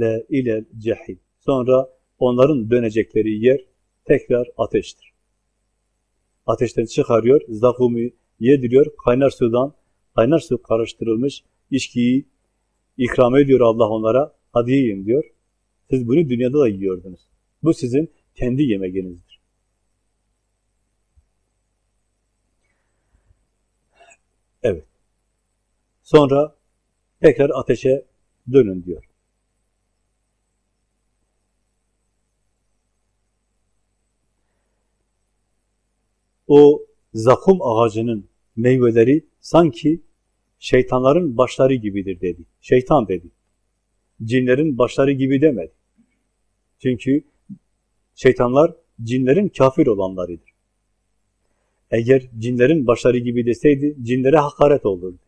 le ilel cehim. Sonra onların dönecekleri yer tekrar ateştir. Ateşten çıkarıyor, zakumu yediriyor, kaynar sudan, kaynar su karıştırılmış içkiyi ikram ediyor Allah onlara. Hadi yiyin diyor. Siz bunu dünyada da yiyordunuz. Bu sizin kendi yemeğinizdir. Evet. Sonra tekrar ateşe dönün diyor. O zakum ağacının meyveleri sanki şeytanların başları gibidir dedi. Şeytan dedi. Cinlerin başları gibi demedi. Çünkü şeytanlar cinlerin kafir olanlarıdır. Eğer cinlerin başları gibi deseydi cinlere hakaret olurdu.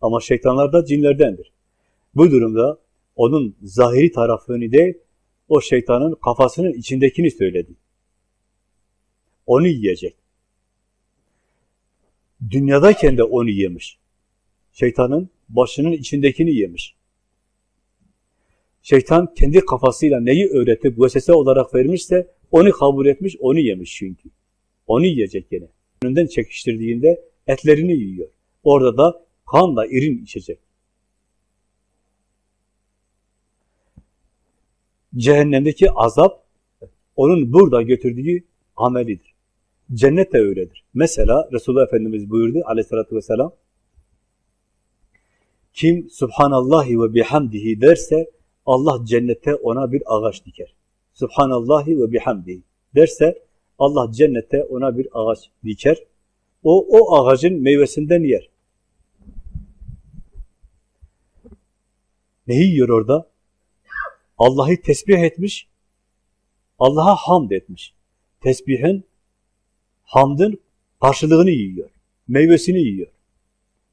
Ama şeytanlar da cinlerdendir. Bu durumda onun zahiri tarafını değil, o şeytanın kafasının içindekini söyledi. Onu yiyecek. Dünyadayken de onu yemiş. Şeytanın başının içindekini yemiş. Şeytan kendi kafasıyla neyi öğretip vesvese olarak vermişse onu kabul etmiş, onu yemiş çünkü. Onu yiyecek gene. Önünden çekiştirdiğinde etlerini yiyor. Orada da kanla irin içecek. Cehennemdeki azap onun burada götürdüğü amelidir. Cennet de öyledir. Mesela Resulullah Efendimiz buyurdu aleyhissalatü vesselam kim Subhanallahi ve bihamdihi derse Allah cennete ona bir ağaç diker. Subhanallahi ve bihamdihi derse Allah cennete ona bir ağaç diker. O, o ağacın meyvesinden yer. Neyi yiyor orada? Allah'ı tesbih etmiş, Allah'a hamd etmiş. Tesbihin, hamdın karşılığını yiyor, meyvesini yiyor.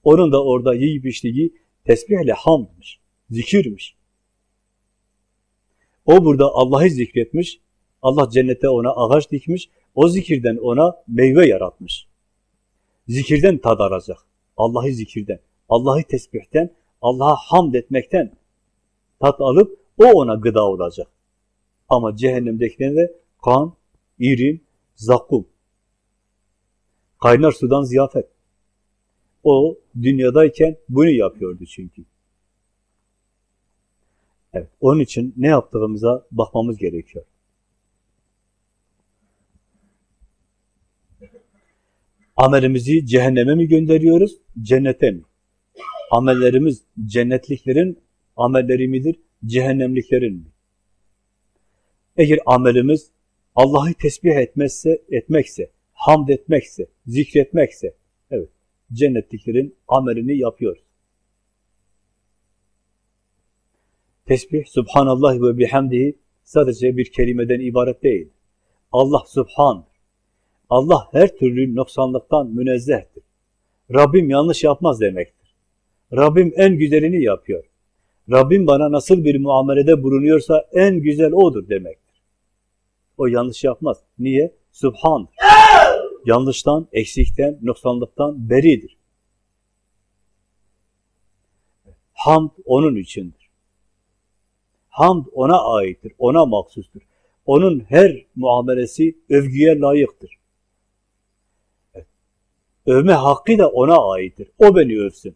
Onun da orada yiyip içtiği tesbihle hamdmış, zikirmiş. O burada Allah'ı zikretmiş, Allah cennete ona ağaç dikmiş, o zikirden ona meyve yaratmış. Zikirden tad alacak, Allah'ı zikirden, Allah'ı tesbihten, Allah'a hamd etmekten tat alıp o ona gıda olacak. Ama cehennemdekilerine de kan, irin, zakkum. Kaynar sudan ziyafet. O dünyadayken bunu yapıyordu çünkü. Evet, onun için ne yaptığımıza bakmamız gerekiyor. Amelimizi cehenneme mi gönderiyoruz, cennete mi? Amellerimiz cennetliklerin amelleri midir, cehennemliklerin mi? Eğer amelimiz Allah'ı tesbih etmezse, etmekse, hamd etmekse, zikretmekse, evet, cennetliklerin amelini yapıyoruz. Tesbih, Subhanallah ve bihamdihi sadece bir kelimeden ibaret değil. Allah Subhan. Allah her türlü noksanlıktan münezzehtir. Rabbim yanlış yapmaz demektir. Rabbim en güzelini yapıyor. Rabbim bana nasıl bir muamelede bulunuyorsa en güzel odur demektir. O yanlış yapmaz. Niye? Subhan. Yanlıştan, eksikten, noksanlıktan beridir. Hamd onun içindir. Hamd ona aittir, ona mahsustur. Onun her muamelesi övgüye layıktır. Övme hakkı da ona aittir. O beni övsün.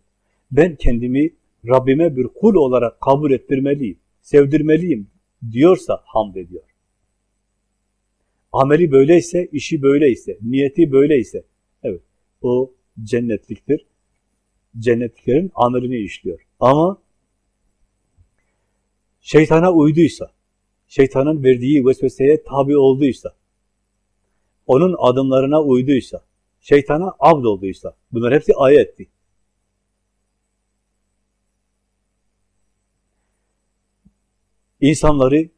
Ben kendimi Rabbime bir kul olarak kabul ettirmeliyim, sevdirmeliyim diyorsa hamd ediyor. Ameli böyleyse, işi böyleyse, niyeti böyleyse, evet, o cennetliktir. Cennetliklerin amelini işliyor. Ama şeytana uyduysa, şeytanın verdiği vesveseye tabi olduysa, onun adımlarına uyduysa, şeytana abd olduysa, bunlar hepsi ayetti. insanları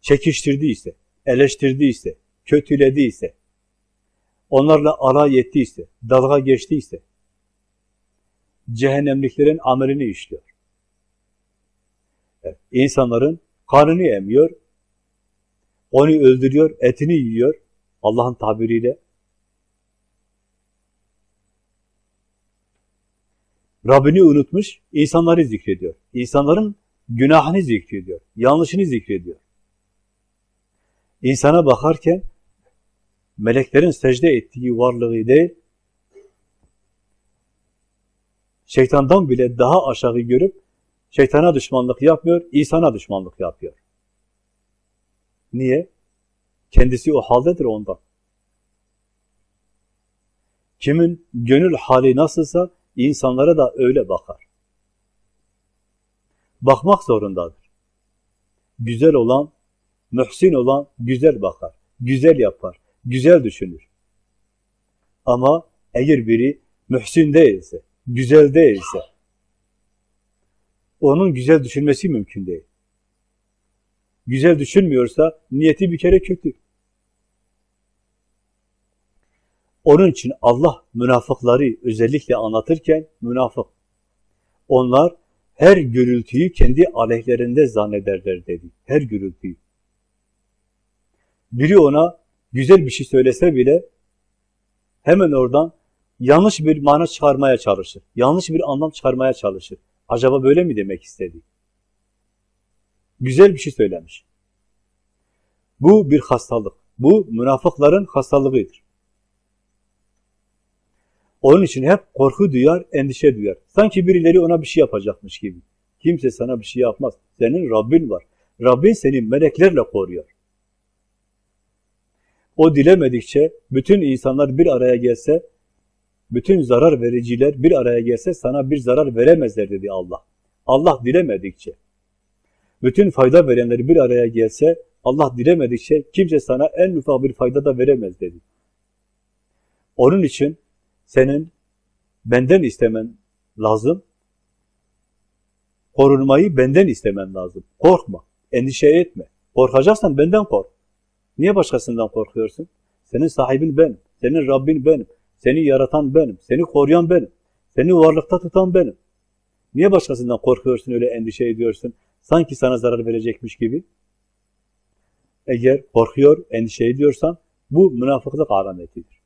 çekiştirdiyse, eleştirdiyse, kötülediyse, onlarla alay ettiyse, dalga geçtiyse, cehennemliklerin amelini işliyor. Evet, insanların kanını emiyor, onu öldürüyor, etini yiyor, Allah'ın tabiriyle. Rabbini unutmuş, insanları zikrediyor. İnsanların günahını zikrediyor, yanlışını zikrediyor. İnsana bakarken meleklerin secde ettiği varlığı değil, şeytandan bile daha aşağı görüp şeytana düşmanlık yapmıyor, insana düşmanlık yapıyor. Niye? Kendisi o haldedir ondan. Kimin gönül hali nasılsa insanlara da öyle bakar. Bakmak zorundadır. Güzel olan, mühsin olan güzel bakar, güzel yapar, güzel düşünür. Ama eğer biri mühsin değilse, güzel değilse, onun güzel düşünmesi mümkün değil. Güzel düşünmüyorsa niyeti bir kere kötü. Onun için Allah münafıkları özellikle anlatırken münafık. Onlar her gürültüyü kendi aleyhlerinde zannederler dedi. Her gürültüyü. Biri ona güzel bir şey söylese bile hemen oradan yanlış bir mana çıkarmaya çalışır. Yanlış bir anlam çıkarmaya çalışır. Acaba böyle mi demek istedi? Güzel bir şey söylemiş. Bu bir hastalık. Bu münafıkların hastalığıdır. Onun için hep korku duyar, endişe duyar. Sanki birileri ona bir şey yapacakmış gibi. Kimse sana bir şey yapmaz. Senin Rabbin var. Rabbin seni meleklerle koruyor. O dilemedikçe bütün insanlar bir araya gelse, bütün zarar vericiler bir araya gelse sana bir zarar veremezler dedi Allah. Allah dilemedikçe. Bütün fayda verenler bir araya gelse, Allah dilemedikçe kimse sana en ufak bir fayda da veremez dedi. Onun için senin benden istemen lazım. Korunmayı benden istemen lazım. Korkma, endişe etme. Korkacaksan benden kork. Niye başkasından korkuyorsun? Senin sahibin benim, senin Rabbin benim, seni yaratan benim, seni koruyan benim, seni varlıkta tutan benim. Niye başkasından korkuyorsun, öyle endişe ediyorsun? Sanki sana zarar verecekmiş gibi. Eğer korkuyor, endişe ediyorsan bu münafıklık alametidir.